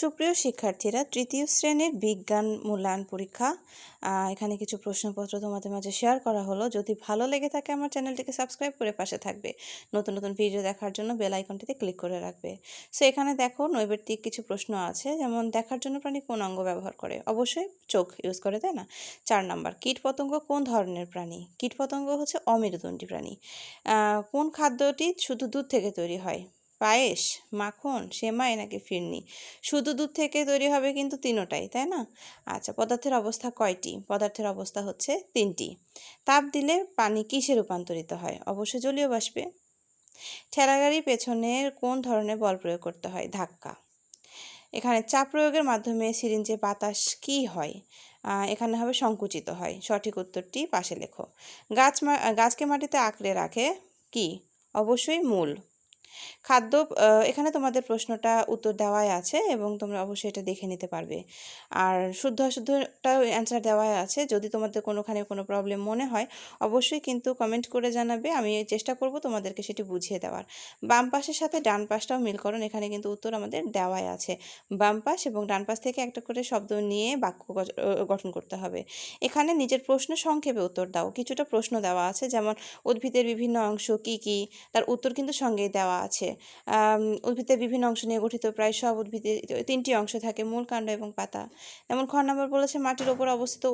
সুপ্রিয় শিক্ষার্থীরা, তৃতীয় শ্রেণির বিজ্ঞান মূল্যায়ন পরীক্ষা এখানে কিছু প্রশ্নপত্র তোমাদের মাঝে শেয়ার করা হলো। যদি ভালো লেগে থাকে আমার চ্যানেলটিকে সাবস্ক্রাইব করে পাশে থাকবে। নতুন নতুন ভিডিও দেখার জন্য বেল আইকনটিতে ক্লিক করে রাখবে। সো এখানে দেখো নৈবেত্তিক কিছু প্রশ্ন আছে। যেমন, দেখার জন্য প্রাণী কোন অঙ্গ ব্যবহার করে? অবশ্যই চোখ ইউজ করে, তাই না? চার নাম্বার, কীট পতঙ্গ কোন ধরনের প্রাণী? কীট পতঙ্গ হচ্ছে অমেরুদণ্ডী প্রাণী। কোন খাদ্যটি শুধু দুধ থেকে তৈরি হয়? পায়েস, মাখন, সেমাই নাকি ফিরনি? শুধু দুধ থেকে তৈরি হবে কিন্তু তিনোটাই, তাই না? আচ্ছা পদার্থের অবস্থা কয়টি? পদার্থের অবস্থা হচ্ছে তিনটি। তাপ দিলে পানি কিসে রূপান্তরিত হয়? অবশ্যই জলীয় বাষ্পে। ঠেলাগাড়ি পেছনের কোন ধরনের বল প্রয়োগ করতে হয়? ধাক্কা। এখানে চাপ প্রয়োগের মাধ্যমে সিরিঞ্জে বাতাস কি হয়? এখানে হবে সংকুচিত হয়। সঠিক উত্তরটি পাশে লেখো। গাছ গাছকে মাটিতে আঁকড়ে রাখে কি? অবশ্যই মূল। খাদ্য এখানে তোমাদের প্রশ্নটা উত্তর দেওয়াই আছে এবং তোমরা অবশ্যই এটা দেখে নিতে পারবে। আর শুদ্ধ অশুদ্ধটাও অ্যান্সার দেওয়াই আছে। যদি তোমাদের কোনোখানে কোনো প্রবলেম মনে হয়, অবশ্যই কিন্তু কমেন্ট করে জানাবে। আমি চেষ্টা করব তোমাদেরকে সেটি বুঝিয়ে দেওয়ার। বাম পাশের সাথে ডান পাশটাও মিলকরণ এখানে কিন্তু উত্তর আমাদের দেওয়াই আছে। বাম পাশ এবং ডান পাশ থেকে একটা করে শব্দ নিয়ে বাক্য গঠন করতে হবে। এখানে নিজের প্রশ্ন সংক্ষেপে উত্তর দাও। কিছুটা প্রশ্ন দেওয়া আছে। যেমন, উদ্ভিদের বিভিন্ন অংশ কি কি? তার উত্তর কিন্তু সঙ্গেই দেওয়া আছে। উদ্ভিদের বিভিন্ন অংশ নিয়ে গঠিত প্রায় সব উদ্ভিদে তিনটি অংশ থাকে মূল কাণ্ড এবং পাতা। যেমন খ নাম্বার বলেছে মাটির ওপর অবস্থিত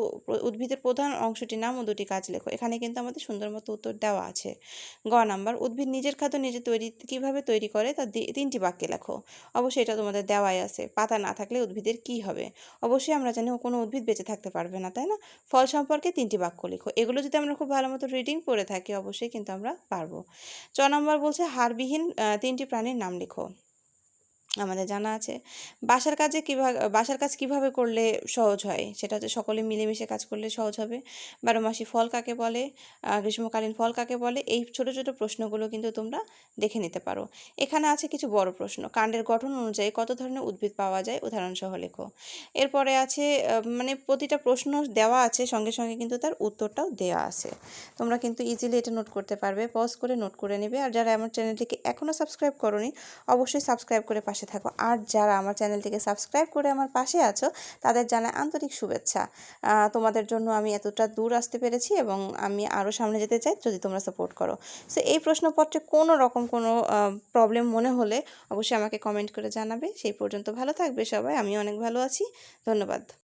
উদ্ভিদের প্রধান অংশটির নাম ও দুটি কাজ লেখো। এখানে কিন্তু আমাদের সুন্দর মতো উত্তর দেওয়া আছে। গ নাম্বার উদ্ভিদ নিজের খাদ্য নিজে তৈরি কীভাবে তৈরি করে তা তিনটি বাক্যে লেখো। অবশ্যই এটা তোমাদের দেওয়াই আছে। পাতা না থাকলে উদ্ভিদের কি হবে? অবশ্যই আমরা জানি কোনো উদ্ভিদ বেঁচে থাকতে পারবে না তাই না? ফল সম্পর্কে তিনটি বাক্য লেখো। এগুলো যদি আমরা খুব ভালো মতো রিডিং পড়ে থাকি অবশ্যই কিন্তু আমরা পারব। চ নম্বর বলছে হাড়বিহীন আহ, তিনটি প্রাণীর নাম লেখো। আমাদের জানা আছে। বাসার কাজে কীভাবে, বাসার কাজ কীভাবে করলে সহজ হয়? সেটা হচ্ছে সকলে মিলেমিশে কাজ করলে সহজ হবে। বারো মাসি ফল কাকে বলে? গ্রীষ্মকালীন ফল কাকে বলে? এই ছোট ছোট প্রশ্নগুলো কিন্তু তোমরা দেখে নিতে পারো। এখানে আছে কিছু বড় প্রশ্ন। কাণ্ডের গঠন অনুযায়ী কত ধরনের উদ্ভিদ পাওয়া যায়? উদাহরণ সহ লেখো। এরপরে আছে মানে প্রতিটা প্রশ্ন দেওয়া আছে, সঙ্গে সঙ্গে কিন্তু তার উত্তরটাও দেওয়া আছে। তোমরা কিন্তু ইজিলি এটা নোট করতে পারবে। পজ করে নোট করে নেবে। আর যারা আমার চ্যানেলটিকে এখনও সাবস্ক্রাইব করোনি, অবশ্যই সাবস্ক্রাইব করে পাশে থাকো। আর যারা আমার চ্যানেলটিকে সাবস্ক্রাইব করে আমার পাশে আছো, তাদের জানাই আন্তরিক শুভেচ্ছা। তোমাদের জন্য আমি এতটা দূর আসতে পেরেছি এবং আমি আরও সামনে যেতে চাই, যদি তোমরা সাপোর্ট করো। সো এই প্রশ্নপত্রে কোনো রকম কোনো প্রবলেম মনে হলে অবশ্যই আমাকে কমেন্ট করে জানাবে। সেই পর্যন্ত ভালো থাকবে সবাই আমি অনেক ভালো আছি। ধন্যবাদ।